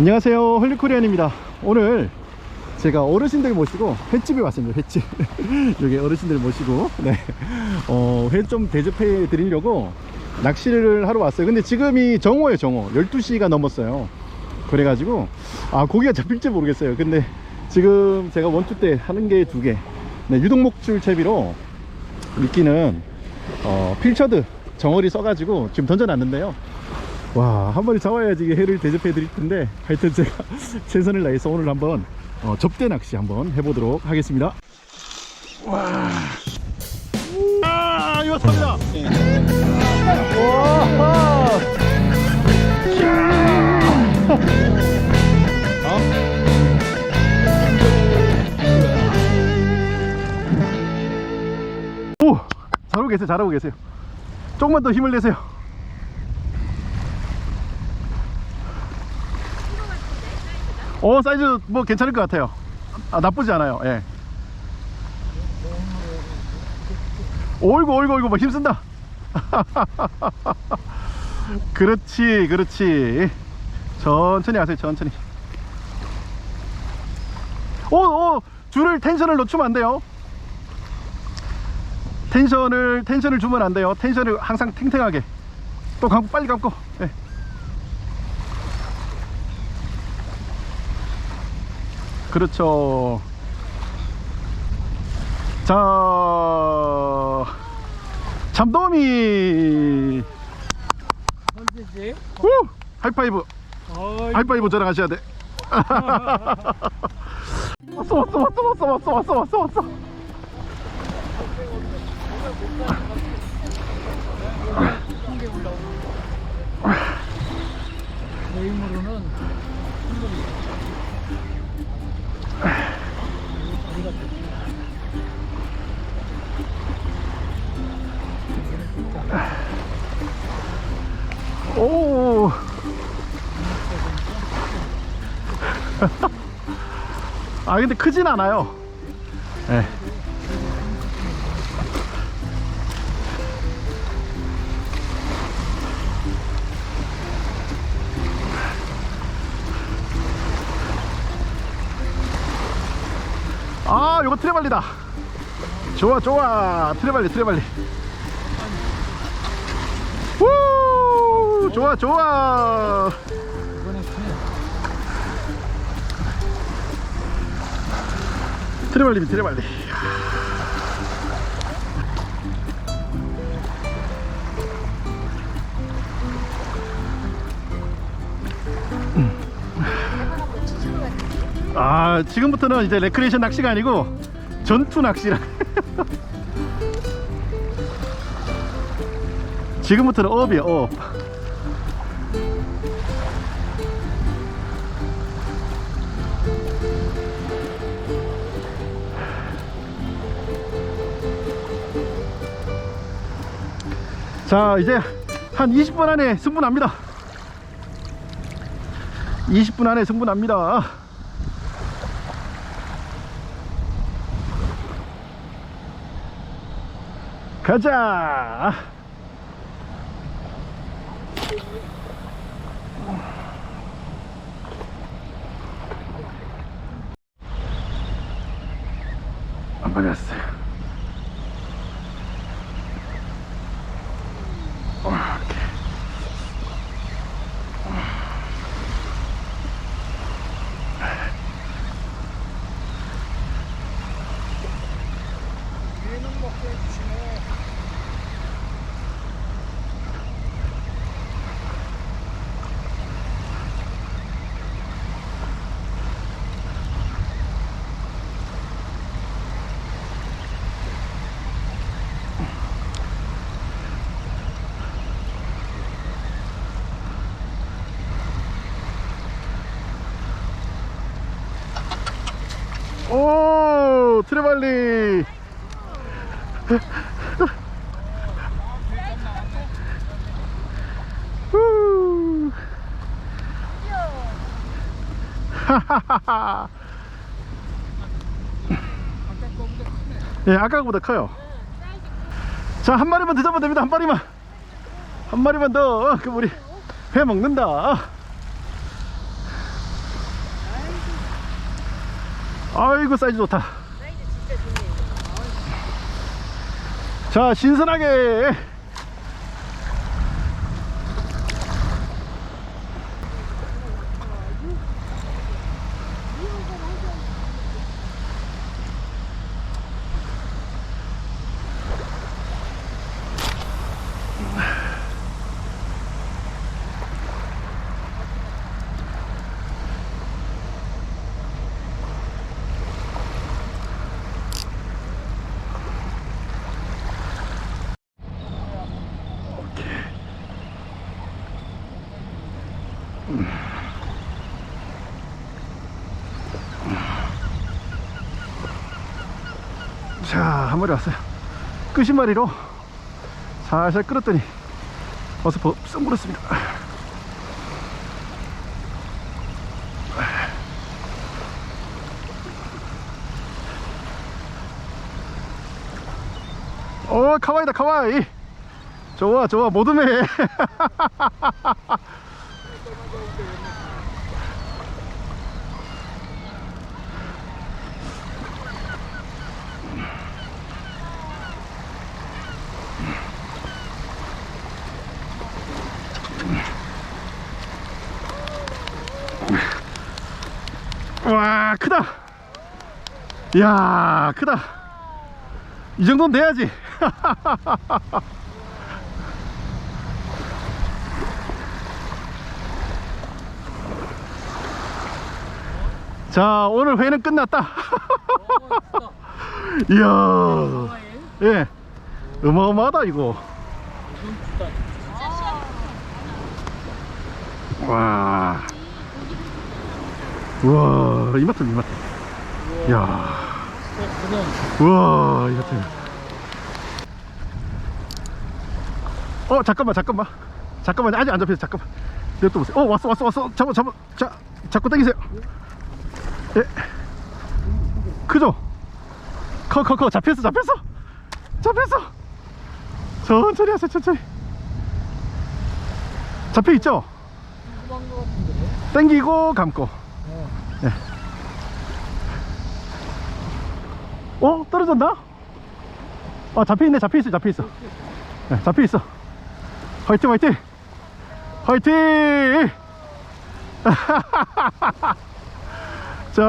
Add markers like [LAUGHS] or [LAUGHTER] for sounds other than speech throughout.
안녕하세요. 헐리코리안입니다. 오늘 제가 어르신들 모시고 횟집에 왔습니다. 횟집. [LAUGHS] 여기 어르신들 모시고. 네. 어, 회 좀 대접해 드리려고 낚시를 하러 왔어요. 근데 지금이 정오예요 정오. 12시가 넘었어요. 그래가지고 아 고기가 잡힐지 모르겠어요. 근데 지금 제가 원투 때 하는 게 두개. 네, 유독목줄 채비로 미끼는 어, 필처드 정어리 써가지고 지금 던져놨는데요 와, 한 마리 잡아야지 회를 대접해 드릴 텐데 하여튼 제가 [LAUGHS] 최선을 다해서 오늘 한번 어, 접대 낚시 한번 해보도록 하겠습니다. 와, 아, 이거 탑니다. 와, 오, 잘하고 계세요, 잘하고 계세요. 조금만 더 힘을 내세요. 어 사이즈 뭐 괜찮을 것 같아요. 아 나쁘지 않아요. 예. 오이고 오이고 오이고 뭐 힘쓴다. [LAUGHS] 그렇지 그렇지. 천천히 하세요 천천히. 오, 오 줄을 텐션을 놓치면 안 돼요. 텐션을 텐션을 주면 안 돼요. 텐션을 항상 탱탱하게. 또 감고 빨리 감고. 예. 그렇죠. 자, 잠도미. 언제지? 후! 하이파이브. 어이, 하이파이브 저랑 하셔야 돼. [LAUGHS] 왔어, 왔어, 왔어, 왔어, 왔어, 왔어, 왔어, 왔어. 내 힘으로 [LAUGHS] 아 근데 크진 않아요. 예. 아, 요거 트레발리다. 좋아, 좋아. 트레발리, 트레발리. 우! 좋아, 좋아. 트레발리, 트레발리. 아, 지금부터는 이제 레크레이션 낚시가 아니고 전투 낚시라. [LAUGHS] 지금부터는 업이야, 업. 자, 이제 한 20분 안에 승부납니다. 20분 안에 승부납니다. 가자. 안 받았어요. 오 트레발리. [LAUGHS] 예, 아까보다 커요. 자, 한 마리만 더 잡으면 됩니다. 한 마리만. 한 마리만 더. 어, 그럼 우리 회 먹는다. 아이고 사이즈 좋다. 자 신선하게 자, 한 마리 왔어요. 끝신마리로 살살 끌었더니 어서 쓱 물었습니다. 어, 카와이다, 카와이. 좋아, 좋아, 모둠에. [LAUGHS] 와, 크다. 이야, 크다. 이 정도는 돼야지. [LAUGHS] 자, 오늘 회는 끝났다. 어, [LAUGHS] 이야, 예. 어마어마하다, 이거. 와. 우와, 이마트, 이마트. 이야. 우와, 이마트. 어, 잠깐만, 잠깐만. 잠깐만, 아직 안 잡혔어, 잠깐만. 내또 보세요. 어, 왔어, 왔어, 왔어. 잡아, 잡아. 자, 잡고 당기세요. 예. 크죠? 커, 커, 커. 잡혔어, 잡혔어. 잡혔어. 천천히 하세요, 천천히. 잡혀 있죠? 당기고 감고. 어. 어? 떨어졌나? 아 잡혀있네 잡혀있어 잡혀있어 네, 잡혀있어 화이팅 화이팅 화이팅 [LAUGHS] 자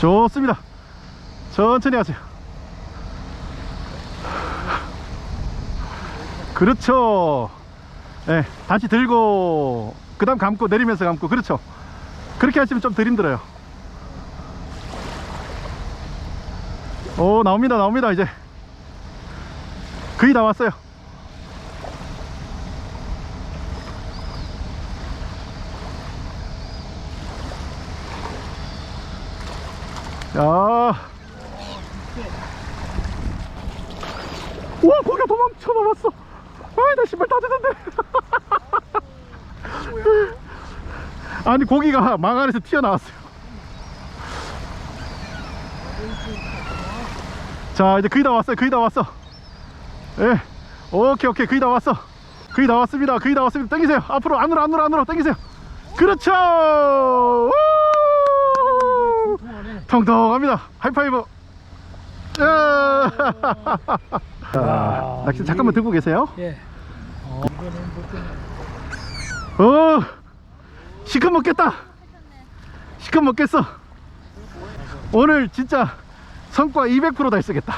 좋습니다. 천천히 하세요. 그렇죠. 네, 다시 들고 그 다음 감고 내리면서 감고 그렇죠. 그렇게 하시면 좀 덜 힘들어요. 오 나옵니다 나옵니다 이제. 거의 다 왔어요 야. 와 거기가 도망쳐 나왔어. 아이 나 신발 다 젖었네. [LAUGHS] 아니 고기가 망 안에서 튀어나왔어요. 자 이제 거의 다 왔어요 거의 다 왔어. 예. 오케이 오케이 거의 다 왔어. 거의 다 왔습니다 거의 다 왔습니다. 당기세요. 앞으로 안으로 안으로 안으로 당기세요. 그렇죠! 우! 통통합니다. 하이파이브. 야. 자, 낚시 잠깐만 들고 계세요. 예. 어. 어 시큼 먹겠다. 시큼 먹겠어. 오늘 진짜 성과 200% 달성했다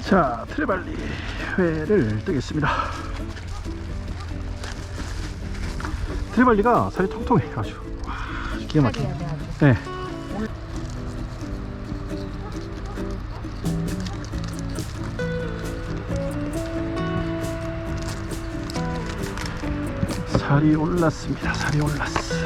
자 트레발리 회를 뜨겠습니다. 트레발리가 살이 통통해 아주. 와, 기가 막히네 살이 올랐습니다. 살이 올랐어.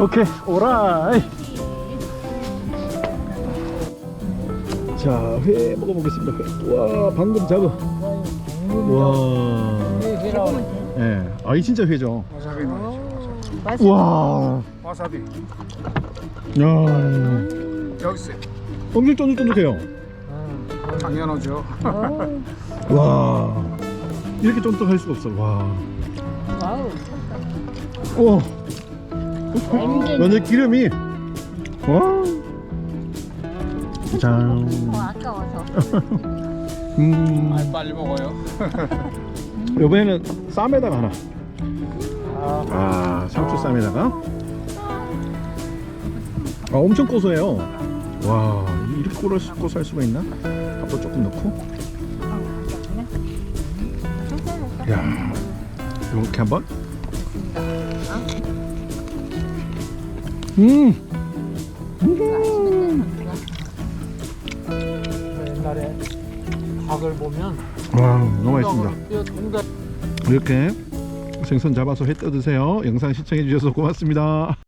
오케이 오라이 자 회 먹어보겠습니다 회. 와 방금 잡은 와 회라 예. 아, 이 진짜 회죠. 와사비. 와. 와사비 야. 여기 있어요 엄청 쫀득쫀득해요. 당연하죠 [LAUGHS] 와. 이렇게 쫀득할 수가 없어. 와. 와우. 오. 완전 완전 기름이. 와. 짠. 어, 아까워서. 음. 빨리 먹어요 [LAUGHS] 이번에는 쌈에다가 하나. 아, 아, 상추 쌈에다가. 아, 엄청 고소해요. 와, 이렇게 고소, 고소할 수가 있나? 밥도 조금 넣고. 야, 이렇게 한번. 음, 옛날에 닭을 보면 와, 너무 맛있습니다. 이렇게 생선 잡아서 회 떠드세요. 영상 시청해 주셔서 고맙습니다.